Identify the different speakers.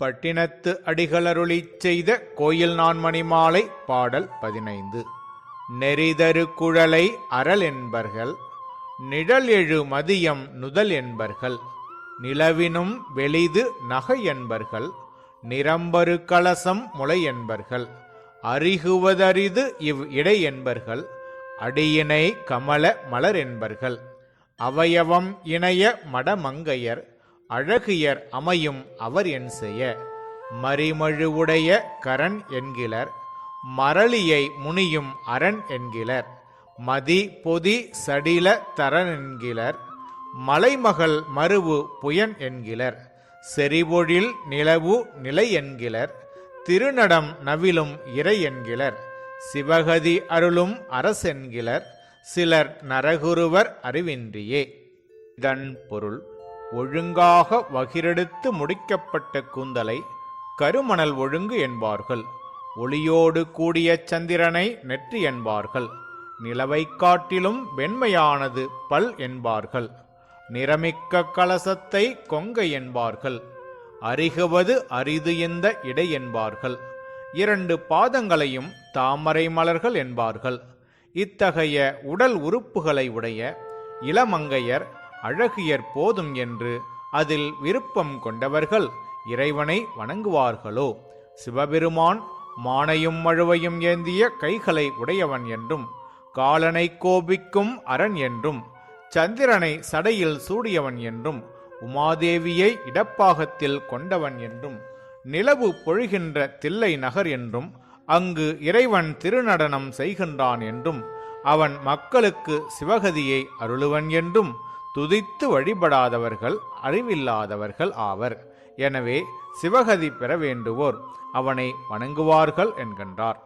Speaker 1: பட்டினத்து அடிகளருளிச் செய்த கோயில் நான்மணி மாலை பாடல் பதினைந்து. நெறிதரு குழலை அறல் என்பர்கள் நிழல் எழு மதியம் நுதல் என்பர்கள் நிலவினும் வெளிது நகை என்பர்கள் நிரம்பரு கலசம் முளை என்பர்கள் அறிகுவதரிது இவ் இடை என்பர்கள் அடியினை கமல மலர் என்பர்கள் அவயவம் இணைய மடமங்கையர் அழகியர் அமையும் அவர் என் செய்ய. மறிமழுவுடைய கரண் என்கிலர் மரளியை முனியும் அரண் என்கிலர் மதி பொதி சடில தரன் என்கிலர் மலைமகள் மருவு புயன் என்கிலர் செறிவொழில் நிலவு நிலை என்கிலர் திருநடம் நவிலும் இறை என்கிலர் சிவகதி அருளும் அரசென்கிலர் சிலர் நரகுருவர் அறிவின்றியே. இதன் பொருள் ஒழுங்காக வகிரெடுத்து முடிக்கப்பட்ட கூந்தலை கருமணல் ஒழுங்கு என்பார்கள். ஒளியோடு கூடிய சந்திரனை நெற்றி என்பார்கள். நிலவைக் காட்டிலும் வெண்மையானது பல் என்பார்கள். நிறமிக்க கலசத்தை கொங்கை என்பார்கள். அருகுவது அரிது இந்த இடை என்பார்கள். இரண்டு பாதங்களையும் தாமரை மலர்கள் என்பார்கள். இத்தகைய உடல் உறுப்புகளை உடைய இளமங்கையர் அழகியர் போதும் என்று அதில் விருப்பம் கொண்டவர்கள் இறைவனை வணங்குவார்களோ? சிவபெருமான் மானையும் மழுவையும் ஏந்திய கைகளை உடையவன் என்றும் காலனை கோபிக்கும் அரண் என்றும் சந்திரனை சடையில் சூடியவன் என்றும் உமாதேவியை இடப்பாகத்தில் கொண்டவன் என்றும் நிலவு பொழிகின்ற தில்லை நகர் என்றும் அங்கு இறைவன் திருநடனம் செய்கின்றான் என்றும் அவன் மக்களுக்கு சிவகதியை அருளுவன் என்றும் துதித்து வழிபடாதவர்கள் அறிவில்லாதவர்கள் ஆவர். எனவே சிவகதி பெற வேண்டுவோர் அவனை வணங்குவார்கள் என்கின்றார்.